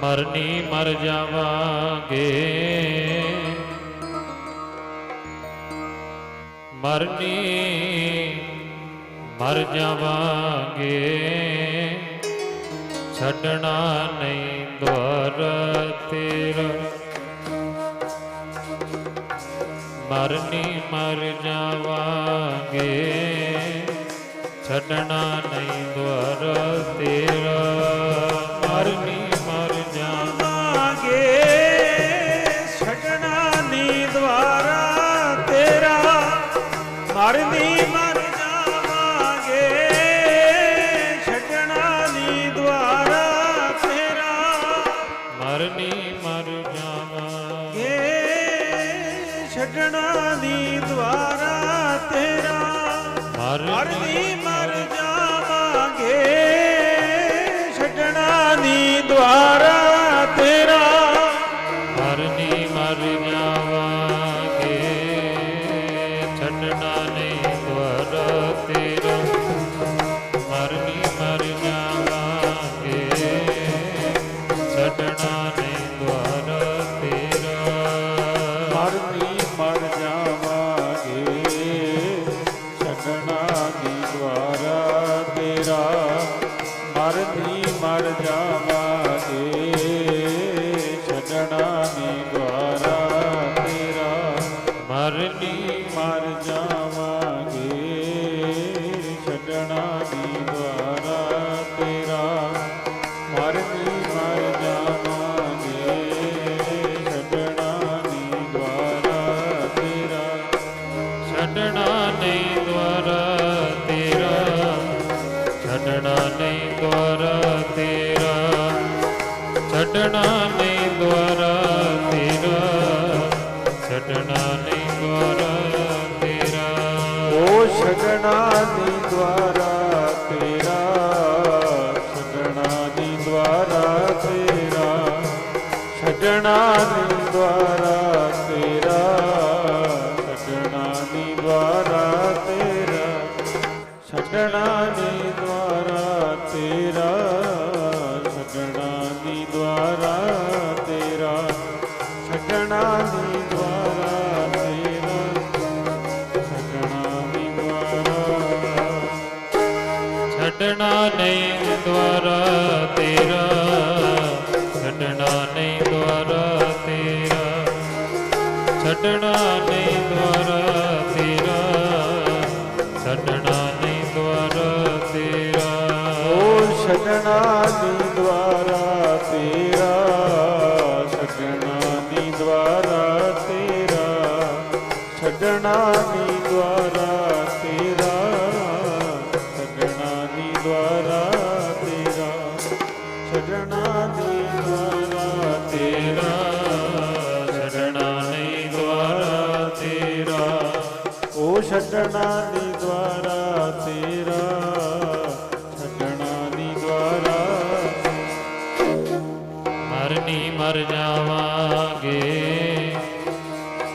ਮਰਨੀ ਮਰ ਜਾਵਾਂਗੇ। ਮਰਨੀ ਮਰ ਜਾਵਾਂਗੇ। ਛੱਡਣਾ ਨਹੀਂ ਦੁਆਰ ਤੇਰਾ। ਮਰਨੀ ਮਰ ਜਾਵਾਂਗੇ। ਛੱਡਣਾ ਨਹੀਂ ਦੁਆਰ ਤੇਰਾ। ਛੱਡਣਾ ਨਹੀਂ ਦੁਆਰਾ ਤੇਰਾ। ਓ ਛੱਡਣਾ ਨੀ ਦੁਆਰਾ ਤੇਰਾ। ਛੱਡਣਾ ਨੀ ਦੁਆਰਾ ਤੇਰਾ। ਛੱਡਣਾ ਨੀ ਦੁਆਰਾ ਤੇਰਾ। ਛੱਡਣਾ ਨੀ ਦੁਆਰਾ ਤੇਰਾ। ਛੱਡਣਾ ਨੀ ਦੁਆਰਾ ਛੱਡਣਾ ਨਹੀਂ ਦੁਆਰਾ ਤੇਰਾ ਛੱਡਣਾ ਨਹੀਂ ਦੁਆਰਾ ਤੇਰਾ ਛੱਡਣਾ ਨਹੀਂ ਦੁਆਰਾ ਤੇਰਾ। ਉਹ ਛੱਡਣਾ ਨੀ ਦੁਆਰਾ ਤੇਰਾ ਛੱਡਣਾ ਨੀ ਦੁਆਰਾ ਤੇਰਾ ਛੱਡਣਾ ਨੀ ਦੁਆਰਾ ਤੇਰਾ। ਛੱਡਣਾ ਨੀ ਦੁਆਰਾ ਤੇਰਾ ਛੱਡਣਾ ਨੀ ਦੁਆਰਾ। ਮਰਨੀ ਮਰ ਜਾਵਾਂਗੇ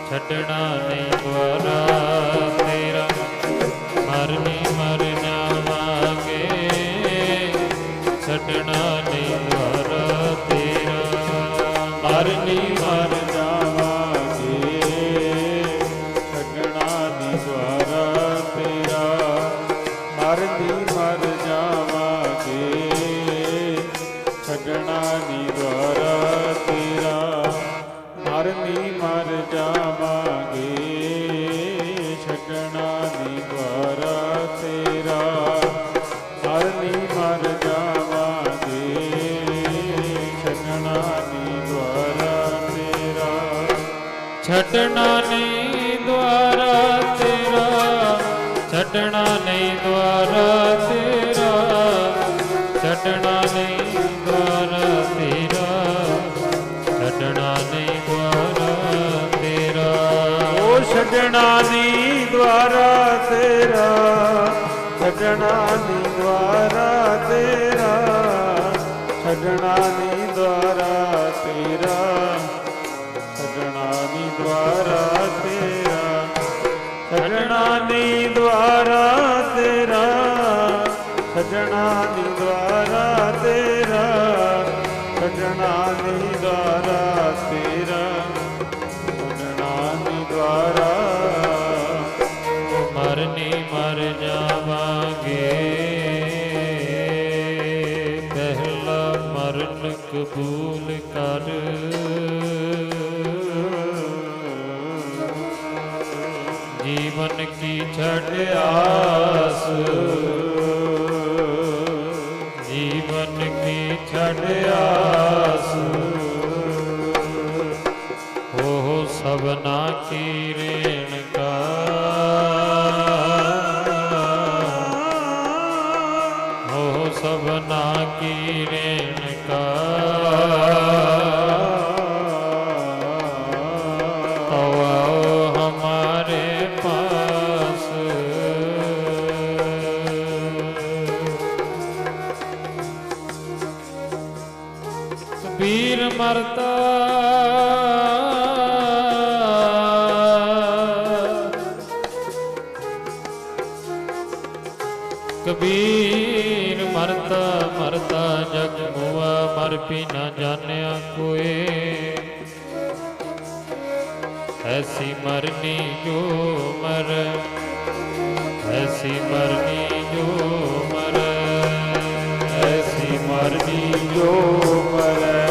ਛੱਡਣਾ ਨਹੀਂ ਦੁਆਰਾ। ਛੱਡਣਾ ਨਹੀਂ ਦੁਆਰਾ ਤੇਰਾ, ਛੱਡਣਾ ਨਹੀਂ ਦੁਆਰਾ ਤੇਰਾ, ਛੱਡਣਾ ਨਹੀਂ ਦੁਆਰਾ ਤੇਰਾ, ਛੱਡਣਾ ਨਹੀਂ ਦੁਆਰਾ ਤੇਰਾ। ਉਹ ਛੱਡਣਾ ਨਹੀਂ ਦੁਆਰਾ ਤੇਰਾ, ਛੱਡਣਾ ਨਹੀਂ ਕਬੂਲ ਕਰ। ਜੀਵਨ ਕੀ ਛੱਡ ਆਸ। ਜੀਵਨ ਕੀ ਛੱਡ ਆਸ। ਹੋ ਸਭਨਾ ਕੀ ਰੇ ਮਰਤਾ। ਕਬੀਰ ਮਰਤਾ ਮਰਤਾ ਜਗ ਮੁਆ, ਮਰ ਪੀ ਨਾ ਜਾਣਿਆ ਕੋਏ। ਐਸੀ ਮਰਨੀ ਜੋ ਮਰ, ਐਸੀ ਮਰਨੀ ਜੋ ਮਰ, ਐਸੀ ਮਰਨੀ ਜੋ ਮਰ।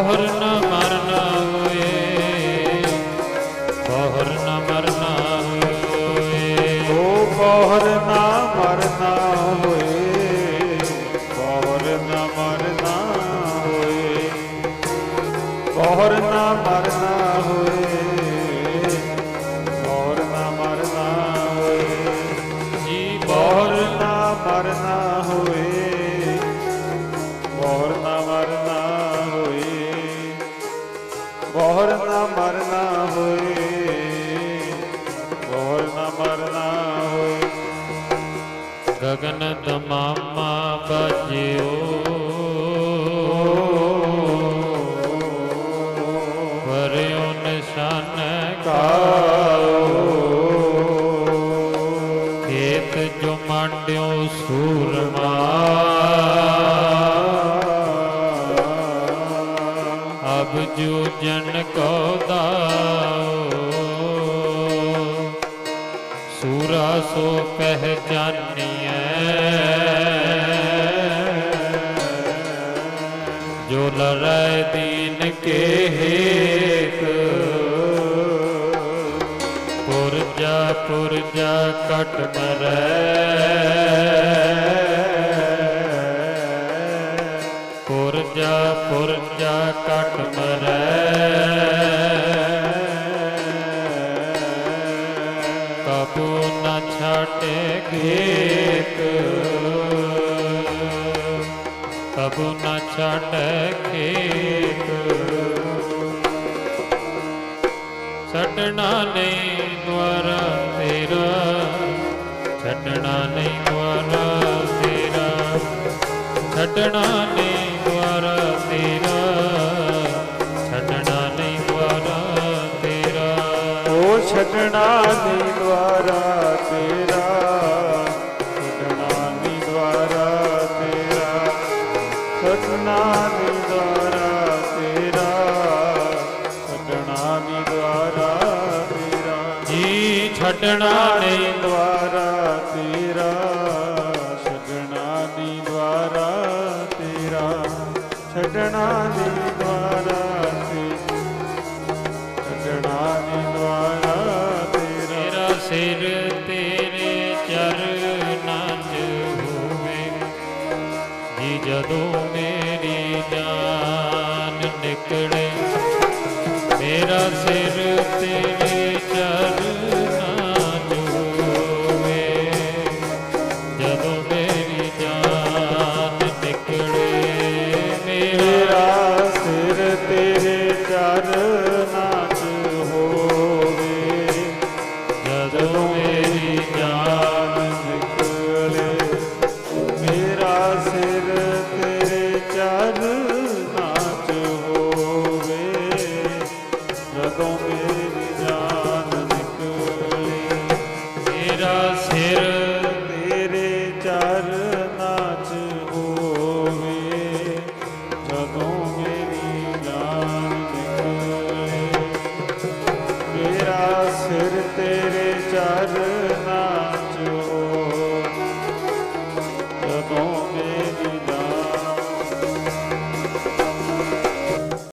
শহর না ਗਗਨ ਦਮਾਮਾ ਬਾਜਿਓ। ਵਰਿਓ ਨਿਸ਼ਾਨ ਕਾਓ। ਖੇਤ ਜੋ ਮੰਡਿਓ ਸੂਰਮਾ। ਅਬ ਜੋ ਜਨ ਕੋ ਦਾਓ। ਸੂਰਾ ਸੋ ਪਹਿਚਾਨੀਐ ਜੋ ਲੜੈ ਦੀਨ ਕੇ ਹੇਤ ਪੁਰਜਾ ਪੁਰਜਾ ਕਟ ਮਰੈ। ਪੁਰਜਾ ਪੁਰਜਾ ਕਟ ਮਰੈ। ਕਬੂ ਨ ਛਾਟੇ ਖੇਤ। ਕਬੂ ਨ ਛਾਟੇ ਖੇਤ। ਛੱਡਣਾ ਨਹੀਂ ਦੁਆਰਾ ਤੇਰਾ। ਛੱਡਣਾ ਨਹੀਂ ਦੁਆਰਾ ਤੇਰਾ। ਛੱਡਣਾ ਨਹੀਂ ਦੁਆਰਾ ਤੇਰਾ। ਛੱਡਣਾ ਨਹੀਂ ਦੁਆਰਾ ਤੇਰਾ। ਉਹ ਛੱਡਣਾ ਨਹੀਂ ਦੁਆਰਾ ਛੱਡਣਾ ਨਹੀਂ ਦੁਆਰਾ ਤੇਰਾ, ਛੱਡਣਾ ਦੀ ਦੁਆਰਾ ਤੇਰਾ, ਛੱਡਣਾ ਨਹੀਂ ਦੁਆਰਾ ਛੱਡਣਾ ਨਹੀਂ ਦੁਆਰਾ ਤੇਰਾ। ਸਿਰ ਤੇਰੇ ਚਰਨਾਂ 'ਚ ਹੋਵੇ ਜੀ ਜਦੋਂ ਮੇਰੀ ਜਾਨ ਨਿਕਲੇ। ਮੇਰਾ ਸਿਰ ਤੇ